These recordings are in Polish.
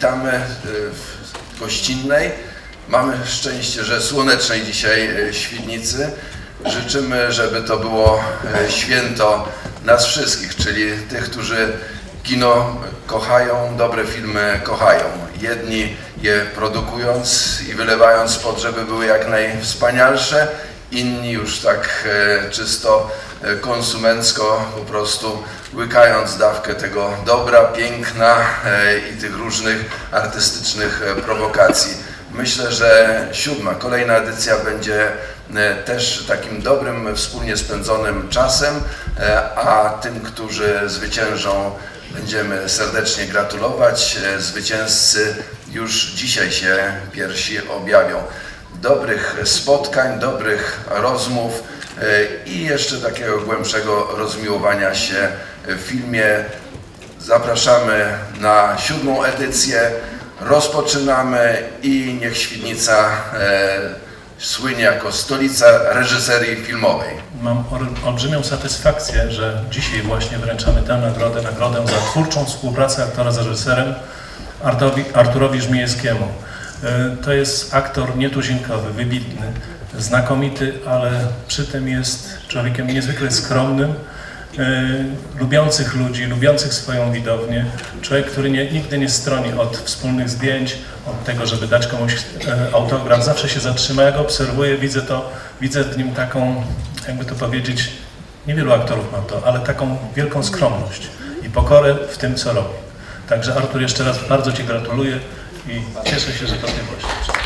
Witamy e, w gościnnej. Mamy szczęście, że słonecznej dzisiaj e, Świdnicy. Życzymy, żeby to było e, święto nas wszystkich, czyli tych, którzy kino kochają, dobre filmy kochają. Jedni je produkując i wylewając pod, żeby były jak najwspanialsze, inni już tak czysto konsumencko, po prostu łykając dawkę tego dobra, piękna e, i tych różnych artystycznych e, prowokacji. Myślę, że siódma, kolejna edycja będzie e, też takim dobrym, wspólnie spędzonym czasem, e, a tym, którzy zwyciężą, będziemy serdecznie gratulować. E, Zwycięzcy już dzisiaj się pierwsi objawią dobrych spotkań, dobrych rozmów e, i jeszcze takiego głębszego rozmiłowania się w filmie. Zapraszamy na siódmą edycję. Rozpoczynamy i niech Świdnica e, słynie jako stolica reżyserii filmowej. Mam olbrzymią satysfakcję, że dzisiaj właśnie wręczamy tę nagrodę, nagrodę za twórczą współpracę aktora z reżyserem Arturowi Żmijewskiemu. Y, To jest aktor nietuzinkowy, wybitny, znakomity, ale przy tym jest człowiekiem niezwykle skromnym, y, lubiących ludzi, lubiących swoją widownię. Człowiek, który nie, nigdy nie stroni od wspólnych zdjęć, od tego, żeby dać komuś e, autograf. Zawsze się zatrzyma. Jak go obserwuję, widzę to, widzę w nim taką, jakby to powiedzieć, niewielu aktorów ma to, ale taką wielką skromność i pokorę w tym, co robi. Także Artur, jeszcze raz bardzo Ci gratuluję i cieszę się, że to Ty właśnie.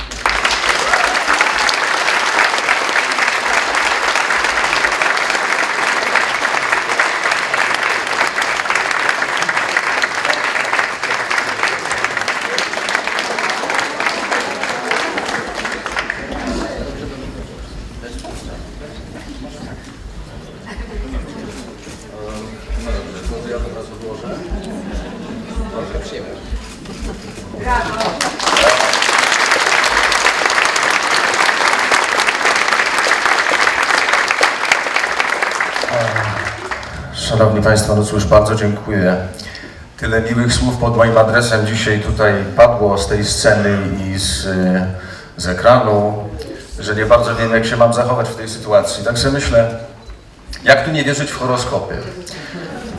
Szanowni Państwo, no cóż, bardzo dziękuję. Tyle miłych słów pod moim adresem dzisiaj tutaj padło z tej sceny i z, y, z ekranu, że nie bardzo wiem, jak się mam zachować w tej sytuacji. Tak sobie myślę, jak tu nie wierzyć w horoskopy?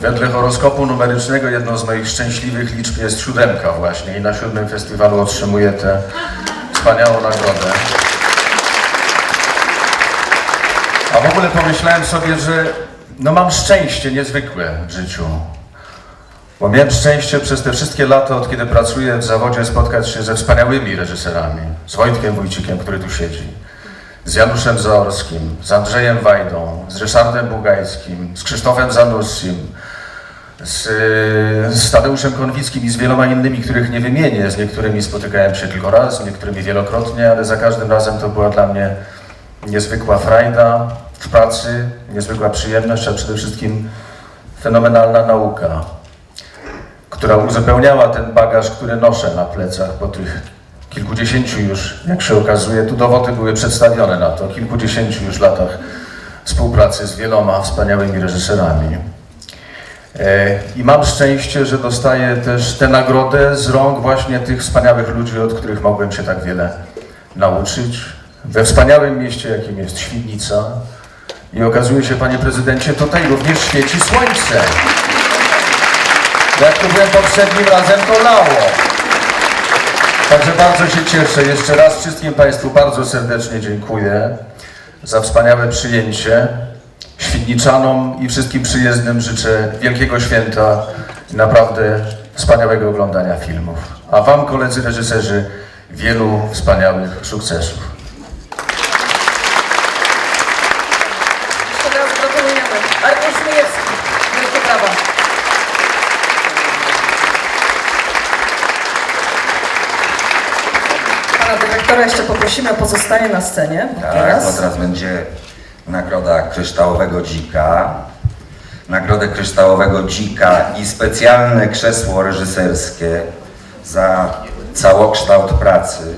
Wedle horoskopu numerycznego jedną z moich szczęśliwych liczb jest siódemka właśnie i na siódmym festiwalu otrzymuję tę wspaniałą nagrodę. A w ogóle pomyślałem sobie, że no mam szczęście niezwykłe w życiu. Bo miałem szczęście przez te wszystkie lata, od kiedy pracuję w zawodzie, spotkać się ze wspaniałymi reżyserami. Z Wojtkiem Wójcikiem, który tu siedzi, z Januszem Zaorskim, z Andrzejem Wajdą, z Ryszardem Bugajskim, z Krzysztofem Zanussim, z, z Tadeuszem Konwickim i z wieloma innymi, których nie wymienię. Z niektórymi spotykałem się tylko raz, z niektórymi wielokrotnie, ale za każdym razem to była dla mnie niezwykła frajda w pracy, niezwykła przyjemność, a przede wszystkim fenomenalna nauka, która uzupełniała ten bagaż, który noszę na plecach po tych kilkudziesięciu już, jak się okazuje, tu dowody były przedstawione na to, kilkudziesięciu już latach współpracy z wieloma wspaniałymi reżyserami. E, I mam szczęście, że dostaję też tę nagrodę z rąk właśnie tych wspaniałych ludzi, od których mogłem się tak wiele nauczyć. We wspaniałym mieście, jakim jest Świdnica. I okazuje się, panie prezydencie, tutaj również świeci słońce. Jak tu byłem poprzednim razem, to lało. Także bardzo się cieszę. Jeszcze raz wszystkim Państwu bardzo serdecznie dziękuję za wspaniałe przyjęcie. Świdniczanom i wszystkim przyjezdnym życzę wielkiego święta i naprawdę wspaniałego oglądania filmów. A Wam, koledzy reżyserzy, wielu wspaniałych sukcesów. Jeszcze raz gratulujemy. Artur Żmijewski, wielkie brawa. Pana dyrektora jeszcze poprosimy o pozostanie na scenie. Tak, Teraz. bo teraz będzie nagroda Kryształowego Dzika. Nagrodę Kryształowego Dzika i specjalne krzesło reżyserskie za całokształt pracy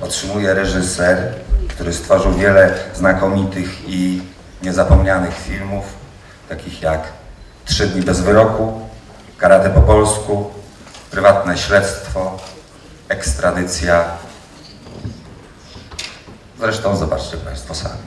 otrzymuje reżyser, który stworzył wiele znakomitych i niezapomnianych filmów, takich jak Trzy dni bez wyroku, Karate po polsku, prywatne śledztwo, ekstradycja. Zresztą zobaczcie Państwo sami.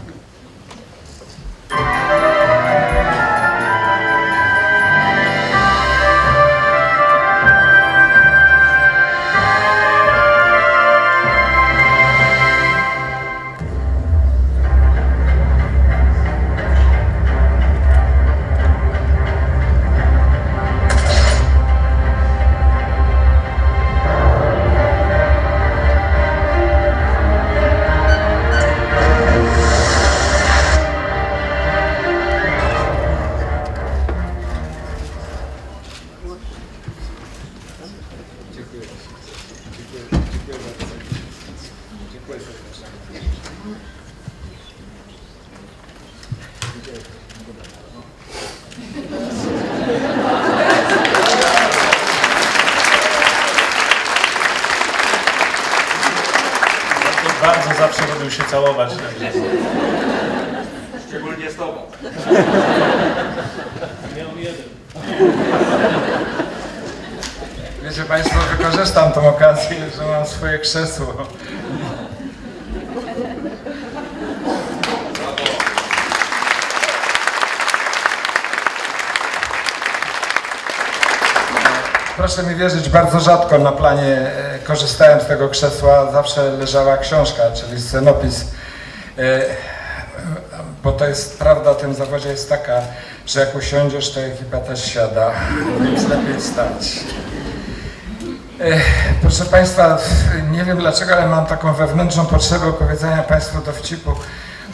Bardzo zawsze lubił się całować. Także. Szczególnie z tobą. Miał jeden. Wiecie Państwo, wykorzystam tą okazję, że mam swoje krzesło. Proszę mi wierzyć, bardzo rzadko na planie e, korzystałem z tego krzesła, zawsze leżała książka, czyli scenopis. E, Bo to jest prawda o tym zawodzie jest taka, że jak usiądziesz, to ekipa też siada, więc lepiej stać. Ech, Proszę Państwa, nie wiem dlaczego, ale mam taką wewnętrzną potrzebę opowiedzenia Państwu dowcipu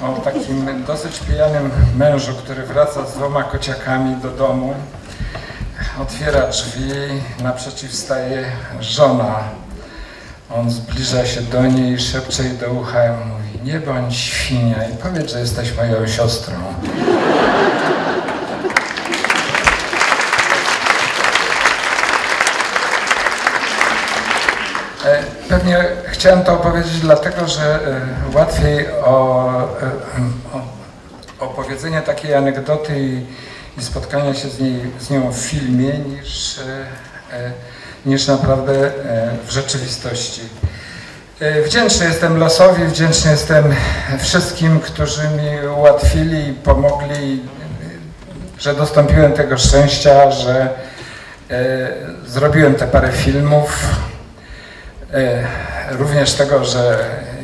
o takim dosyć pijanym mężu, który wraca z dwoma kociakami do domu. Otwiera drzwi, naprzeciw staje żona. On zbliża się do niej szepcze jej do ucha i mówi, nie bądź świnia i powiedz, że jesteś moją siostrą. E, Pewnie chciałem to opowiedzieć dlatego, że e, łatwiej o, e, o opowiedzenie takiej anegdoty i, i spotkania się z, niej, z nią w filmie niż, e, e, niż naprawdę e, w rzeczywistości. Wdzięczny jestem losowi, wdzięczny jestem wszystkim, którzy mi ułatwili i pomogli, że dostąpiłem tego szczęścia, że zrobiłem te parę filmów. Również tego, że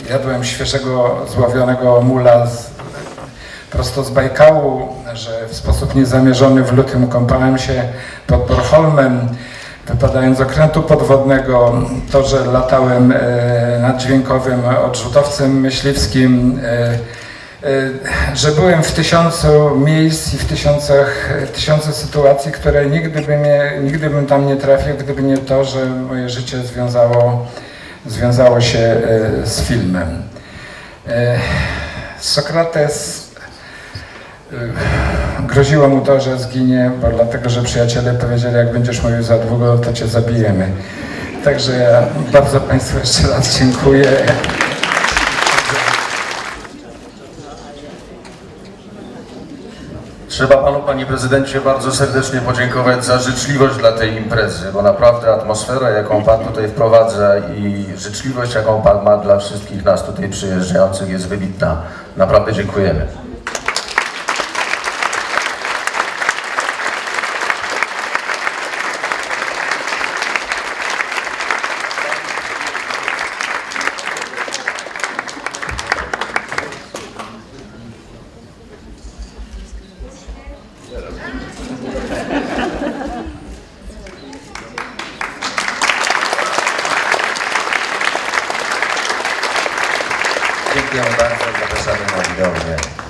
jadłem świeżego, złowionego mula z, prosto z Bajkału, że w sposób niezamierzony w lutym kąpałem się pod Bornholmem, wypadając z okrętu podwodnego, to, że latałem e, naddźwiękowym odrzutowcem myśliwskim, e, e, że byłem w tysiącu miejsc i w tysiącach, tysiące sytuacji, które nigdy, by mnie, nigdy bym tam nie trafił, gdyby nie to, że moje życie związało, związało się z filmem. Sokrates groziło mu to, że zginie, bo dlatego, że przyjaciele powiedzieli, jak będziesz mówił za długo, to cię zabijemy. Także ja bardzo Państwu jeszcze raz dziękuję. Trzeba panu, panie prezydencie, bardzo serdecznie podziękować za życzliwość dla tej imprezy, bo naprawdę atmosfera, jaką pan tutaj wprowadza i życzliwość, jaką pan ma dla wszystkich nas tutaj przyjeżdżających jest wybitna. Naprawdę dziękujemy. Dziękuję bardzo, zapraszamy na widownię.